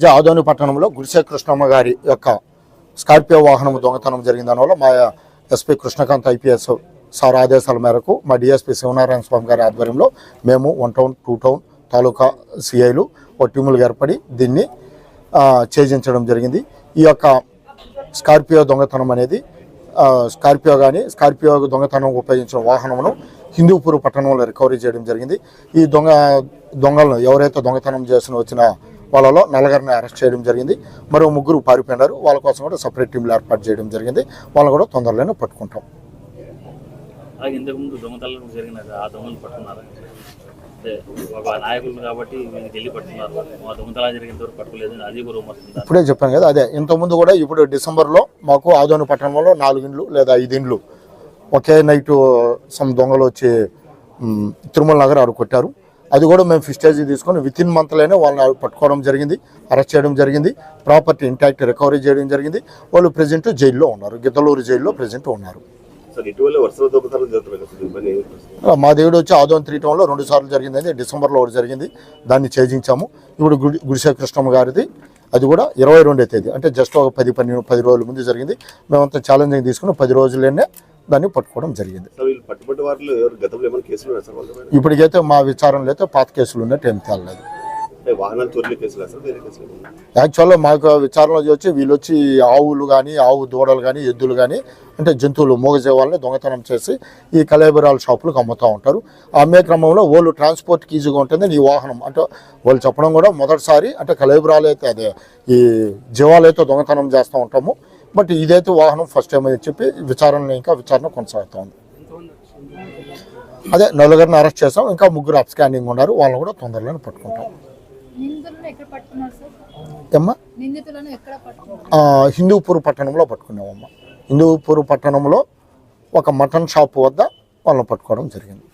జా ఆదోని పట్టణంలో గుడిసె కృష్ణమ్మ గారి యొక్క స్కార్పియో వాహనం దొంగతనం జరిగిన దానివల్ల మా ఎస్పీ కృష్ణకాంత్ ఐపీఎస్ సార్ ఆదేశాల మేరకు మా డిఎస్పీ శివనారాయణ స్వామి గారి ఆధ్వర్యంలో మేము one town two town taluka సిఐలు ఒక టీములు ఏర్పడి దీన్ని ఆ, ఛేదించడం జరిగింది. ఈ యొక్క స్కార్పియో దొంగతనం అనేది స్కార్పియో కానీ స్కార్పియో దొంగతనం ఉపయోగించిన వాహనమును హిందూపూర్ పట్టణంలో రికవరీ చేయడం జరిగింది. ఈ దొంగ దొంగలను ఎవరైతే దొంగతనం చేసిన వచ్చిన వాళ్ళలో నలుగురిని అరెస్ట్ చేయడం జరిగింది. మరో ముగ్గురు పారిపోయినారు. వాళ్ళ కోసం కూడా సపరేట్ టీంలు ఏర్పాటు చేయడం జరిగింది. వాళ్ళని కూడా తొందరలోనే పట్టుకుంటాం. ఇంతకుముందు ఆ దొంగలు పట్టుకున్నారు? నాయకులు కాబట్టి వెళ్ళి పట్టుకోలేదు. ఇప్పుడే చెప్పాను కదా అదే. ఇంతకుముందు కూడా ఇప్పుడు డిసెంబర్లో మాకు ఆదోని పట్టణంలో నాలుగు ఇండ్లు లేదా ఐదు ఇండ్లు ఒకే నైట్ సమ్ దొంగలు వచ్చి తిరుమల నగర్ ఆడు కొట్టారు. అది కూడా మేము ఫిస్టేజ్ తీసుకొని విత్ ఇన్ మంత్లోనే వాళ్ళని పట్టుకోవడం జరిగింది అరెస్ట్ చేయడం జరిగింది ప్రాపర్టీ ఇంటాక్ట్ రికవరీ చేయడం జరిగింది. వాళ్ళు ప్రజెంట్ జైల్లో ఉన్నారు గిద్దలూరు జైల్లో ప్రజెంట్ ఉన్నారు? మా దేవుడు వచ్చి ఆదోన్ త్రీ టౌన్లో రెండు సార్లు జరిగింది డిసెంబర్లో ఒకటి జరిగింది. దాన్ని ఛేదించాము. ఇప్పుడు గుడి గారిది అది కూడా ఇరవై రెండో తేదీ అంటే జస్ట్ ఒక పది పన్నెండు పది రోజుల ముందు జరిగింది. మేమంతా ఛాలెంజింగ్ తీసుకుని పది రోజులనే దాన్ని పట్టుకోవడం జరిగింది? ఇప్పటికైతే మా విచారణలో అయితే పాత కేసులు ఉన్నట్టు ఏం తేలలేదు? యాక్చువల్గా మాకు విచారణలో వచ్చి వీళ్ళు వచ్చి ఆవులు కానీ ఆవు దూడలు కానీ ఎద్దులు కానీ అంటే జంతువులు మూగజీవాలని దొంగతనం చేసి ఈ కలేబరాల షాపులకు అమ్ముతూ ఉంటారు. ఆ అమ్మే క్రమంలో వాళ్ళు ట్రాన్స్పోర్ట్కి ఈజీగా ఉంటుంది నీ వాహనం. అంటే వాళ్ళు చెప్పడం కూడా మొదటిసారి అంటే కలేబరాలు అయితే అదే ఈ జీవాలు అయితే దొంగతనం చేస్తూ ఉంటాము. బట్ ఇదైతే వాహనం ఫస్ట్ టైం అని చెప్పి విచారణ ఇంకా విచారణ కొనసాగుతూ ఉంది అదే నలుగురిని అరెస్ట్ చేసాం ఇంకా ముగ్గురు అప్ స్కానింగ్ ఉన్నారు వాళ్ళని కూడా తొందరలోనే పట్టుకుంటాం. ఏమ్మా? హిందూపూర్ పట్టణంలో పట్టుకున్నామమ్మ. హిందూపూర్ పట్టణంలో ఒక మటన్ షాప్ వద్ద వాళ్ళని పట్టుకోవడం జరిగింది.